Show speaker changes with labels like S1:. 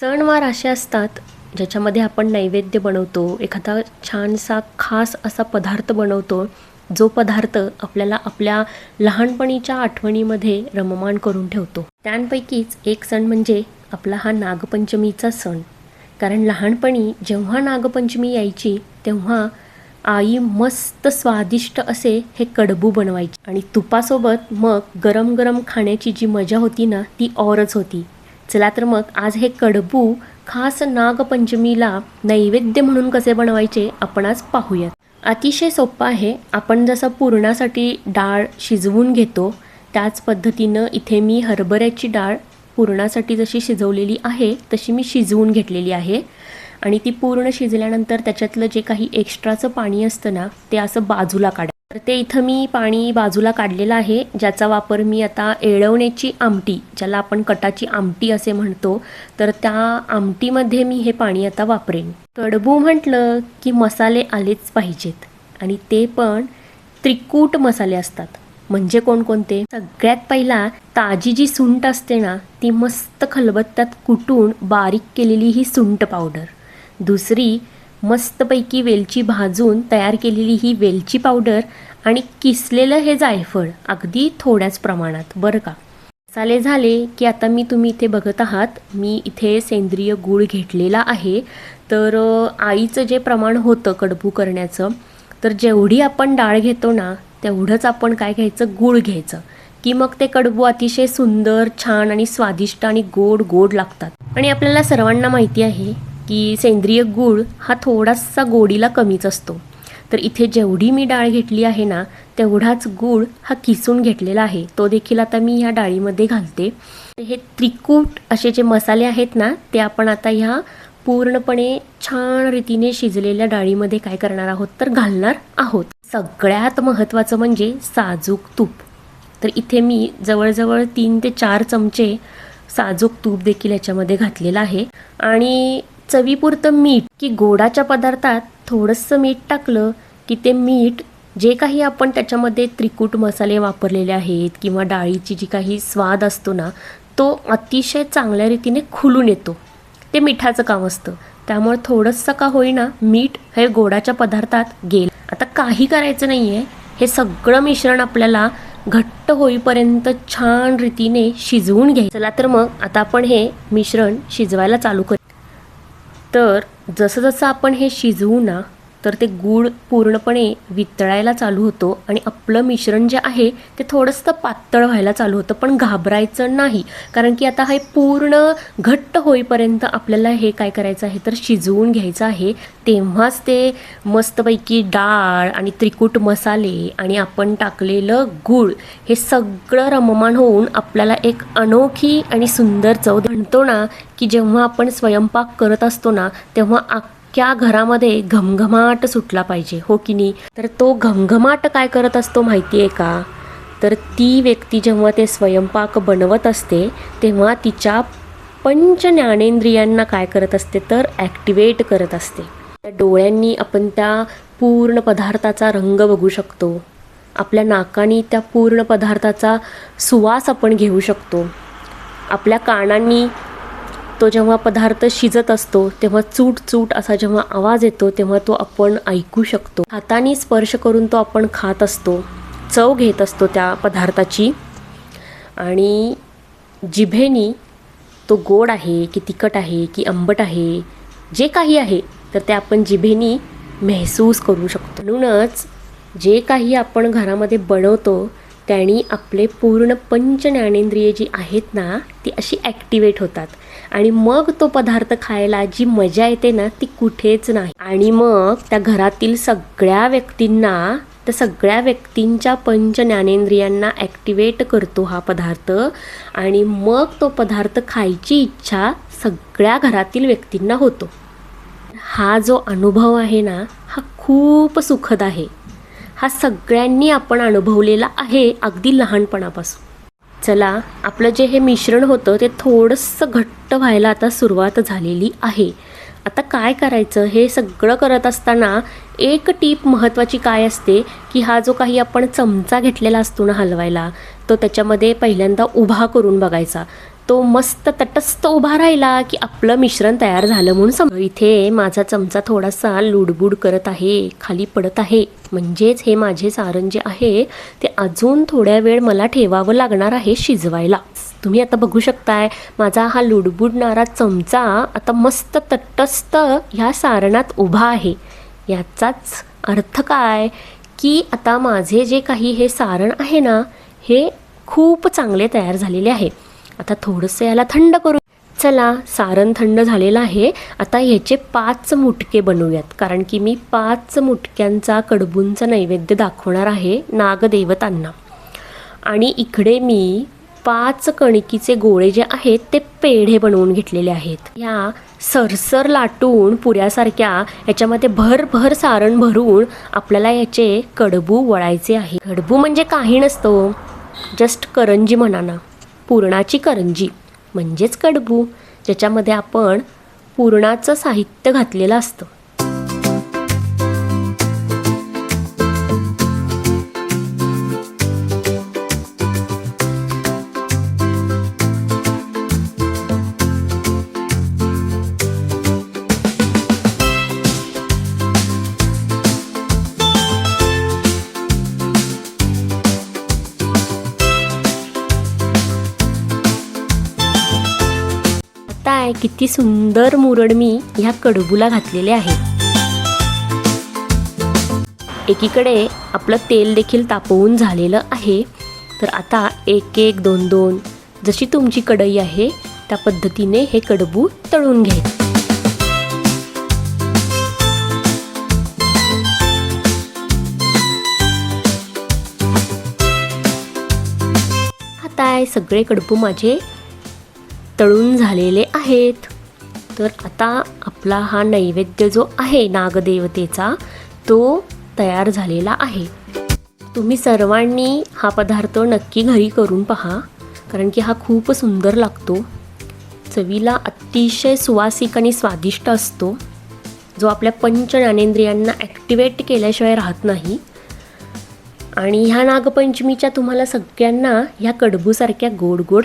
S1: सणवार असे असतात ज्याच्यामध्ये आपण नैवेद्य बनवतो एखादा छानसा खास असा पदार्थ बनवतो जो पदार्थ आपल्याला आपल्या लहानपणीच्या आठवणीमध्ये रममाण करून ठेवतो. त्यांपैकीच एक सण म्हणजे आपला हा नागपंचमीचा सण. कारण लहानपणी जेव्हा नागपंचमी यायची तेव्हा आई मस्त स्वादिष्ट असे हे कडबू बनवायची. आणि तुपासोबत मग गरम गरम खाण्याची जी मजा होती ना ती औरच होती. चला तर मग आज हे कडबू खास नागपंचमीला नैवेद्य म्हणून कसे बनवायचे आपण आज पाहूयात. अतिशय सोपं आहे. आपण जसं पुरणासाठी डाळ शिजवून घेतो त्याच पद्धतीनं इथे मी हरभऱ्याची डाळ पुरणासाठी जशी शिजवलेली आहे तशी मी शिजवून घेतलेली आहे. आणि ती पूर्ण शिजल्यानंतर त्याच्यातलं जे काही एक्स्ट्राचं पाणी असतं ना ते असं बाजूला काढा. तर ते इथं मी पाणी बाजूला काढलेलं आहे ज्याचा वापर मी आता एळवण्याची आमटी ज्याला आपण कटाची आमटी असे म्हणतो तर त्या आमटीमध्ये मी हे पाणी आता वापरेन. कडबू म्हटलं की मसाले आलेच पाहिजेत आणि ते पण त्रिकूट मसाले असतात. म्हणजे कोणकोणते? सगळ्यात पहिला ताजी जी सुंट असते ना ती मस्त खलबत्त्यात कुटून बारीक केलेली ही सुंट पावडर. दुसरी मस्तपैकी वेलची भाजून तयार केलेली ही वेलची पावडर आणि किसलेलं हे जायफळ अगदी थोड्याच प्रमाणात बरं का? मसाले झाले की आता मी तुम्ही इथे बघत आहात मी इथे सेंद्रिय गूळ घेतलेला आहे. तर आईचं जे प्रमाण होतं कडबू करण्याचं तर जेवढी आपण डाळ घेतो ना तेवढंच आपण काय घ्यायचं? गूळ घ्यायचं. की मग ते कडबू अतिशय सुंदर छान आणि स्वादिष्ट आणि गोड गोड लागतात. आणि आपल्याला सर्वांना माहिती आहे की सेंद्रिय गूळ हा थोडासा गोडीला कमीच असतो. तर इथे जेवढी मी डाळ घेतली आहे ना तेवढाच गूळ हा किसून घेतलेला आहे. तो देखील आता मी ह्या डाळीमध्ये घालते. हे त्रिकूट असे जे मसाले आहेत ना ते आपण आता ह्या पूर्णपणे छान रीतीने शिजलेल्या डाळीमध्ये काय करणार आहोत तर घालणार आहोत. सगळ्यात महत्त्वाचं म्हणजे साजूक तूप. तर इथे मी जवळजवळ तीन ते चार चमचे साजूक तूप देखील याच्यामध्ये घातलेलं आहे. आणि चवीपुरतं मीठ की गोडाच्या पदार्थात थोडंसं मीठ टाकलं की ते मीठ जे काही आपण त्याच्यामध्ये त्रिकूट मसाले वापरलेले आहेत किंवा डाळीची जी काही स्वाद असतो ना तो अतिशय चांगल्या रीतीने खुलून येतो. ते मिठाचं काम असतं. त्यामुळे थोडंसं का होईना मीठ हे गोडाच्या पदार्थात गेल. आता काही करायचं नाही आहे हे सगळं मिश्रण आपल्याला घट्ट होईपर्यंत छान रीतीने शिजवून घ्यायचं. चला तर मग आता आपण हे मिश्रण शिजवायला चालू करू. तर जसं जसं आपण हे शिजवू ना तर ते गूळ पूर्णपणे वितळायला चालू होतो आणि आपलं मिश्रण जे आहे ते थोडंसं पातळ व्हायला चालू होतं. पण घाबरायचं नाही. कारण की आता हे पूर्ण घट्ट होईपर्यंत आपल्याला हे काय करायचं आहे? तर शिजवून घ्यायचं आहे. तेव्हाच ते मस्तपैकी डाळ आणि त्रिकूट मसाले आणि आपण टाकलेलं गूळ हे सगळं रममाण होऊन आपल्याला एक अनोखी आणि सुंदर चव म्हणतो ना की जेव्हा आपण स्वयंपाक करत असतो ना तेव्हा अख्ख्या घरामध्ये घमघमाट सुटला पाहिजे हो की नाही? तर तो घमघमाट काय करत असतो माहिती आहे का? तर ती व्यक्ती जेव्हा ते स्वयंपाक बनवत असते तेव्हा तिच्या पंच ज्ञानेंद्रियांना काय करत असते? तर ॲक्टिवेट करत असते. त्या डोळ्यांनी आपण त्या पूर्ण पदार्थाचा रंग बघू शकतो. आपल्या नाकानी त्या पूर्ण पदार्थाचा सुवास आपण घेऊ शकतो. आपल्या कानांनी तो जेव्हा पदार्थ शिजत असतो तेव्हा चूट चूट असा जेव्हा आवाज येतो तेव्हा तो आपण ऐकू शकतो. हाताने स्पर्श करून तो आपण खात असतो. चव घेत असतो त्या पदार्थाची. आणि जिभेनी तो गोड आहे की तिखट आहे की आंबट आहे जे काही आहे तर ते आपण जिभेनी महसूस करू शकतो. म्हणूनच जे काही आपण घरामध्ये बनवतो त्यांनी आपले पूर्ण पंच ज्ञानेंद्रिये जी आहेत ना ती अशी ॲक्टिवेट होतात. आणि मग तो पदार्थ खायला जी मजा येते ना ती कुठेच नाही. आणि मग त्या घरातील सगळ्या व्यक्तींना त्या सगळ्या व्यक्तींच्या पंच ज्ञानेंद्रियांना ॲक्टिवेट करतो हा पदार्थ. आणि मग तो पदार्थ खायची इच्छा सगळ्या घरातील व्यक्तींना होतो. हा जो अनुभव आहे ना हा खूप सुखद आहे. हा सगळ्यांनी आपण अनुभवलेला आहे अगदी लहानपणापासून. चला आपलं जे हे मिश्रण होतं ते थोडंसं घट्ट व्हायला आता सुरुवात झालेली आहे. आता काय करायचं? हे सगळं करत असताना एक टीप महत्त्वाची काय असते? की हा जो काही आपण चमचा घेतलेला असतो ना हलवायला तो त्याच्यामध्ये पहिल्यांदा उभा करून बघायचा. तो मस्त तटस्थ उभा राहिला की आपलं मिश्रण तयार झालं म्हणून सम इथे माझा चमचा थोडासा लुडबुड करत आहे खाली पडत आहे. म्हणजेच हे माझे सारण जे आहे ते अजून थोड्या वेळ मला ठेवावं लागणार आहे शिजवायला. तुम्ही आता बघू शकताय माझा हा लुडबुडणारा चमचा आता मस्त तटस्थ ह्या सारणात उभा आहे. याचाच अर्थ काय? की आता माझे जे काही हे सारण आहे ना हे खूप चांगले तयार झालेले आहे. आता थोडंसं याला थंड करू. चला सारण थंड झालेलं आहे. आता ह्याचे पाच मुटके बनवूयात. कारण की मी पाच मुटक्यांचा कडबूंचा नैवेद्य दाखवणार आहे नागदेवतांना. आणि इकडे मी पाच कणकीचे गोळे जे आहेत ते पेढे बनवून घेतलेले आहेत. या सरसर लाटून पुऱ्यासारख्या याच्यामध्ये भर भर सारण भरून आपल्याला याचे कडबू वळायचे आहे. कडबू म्हणजे काही नसतो. जस्ट करंजी म्हणा ना पुरणाची करंजी म्हणजेच कडबू ज्याच्यामध्ये आपण पुरणाचं साहित्य घातलेलं असतं. किती सुंदर मुरड मी ह्या कडबूला घातलेले आहे. एकीकडे आपलं तेल देखील तापवून झालेलं आहे. तर आता एक एक दोन दोन जशी तुमची कढई आहे त्या पद्धतीने हे कडबू तळून घे. आता आहे सगळे कडबू माझे तळून झालेले आहेत. तर आता आपला हा नैवेद्य जो आहे नागदेवतेचा तो तयार झालेला आहे. तुम्ही सर्वांनी हा पदार्थ नक्की घरी करून पहा कारण की हा खूप सुंदर लागतो. चवीला अतिशय सुवासिक आणि स्वादिष्ट असतो. जो आपल्या पंच ज्ञानेंद्रियांना ॲक्टिवेट केल्याशिवाय राहत नाही. आणि ह्या नागपंचमीच्या तुम्हाला सगळ्यांना ह्या कडबूसारख्या गोड गोड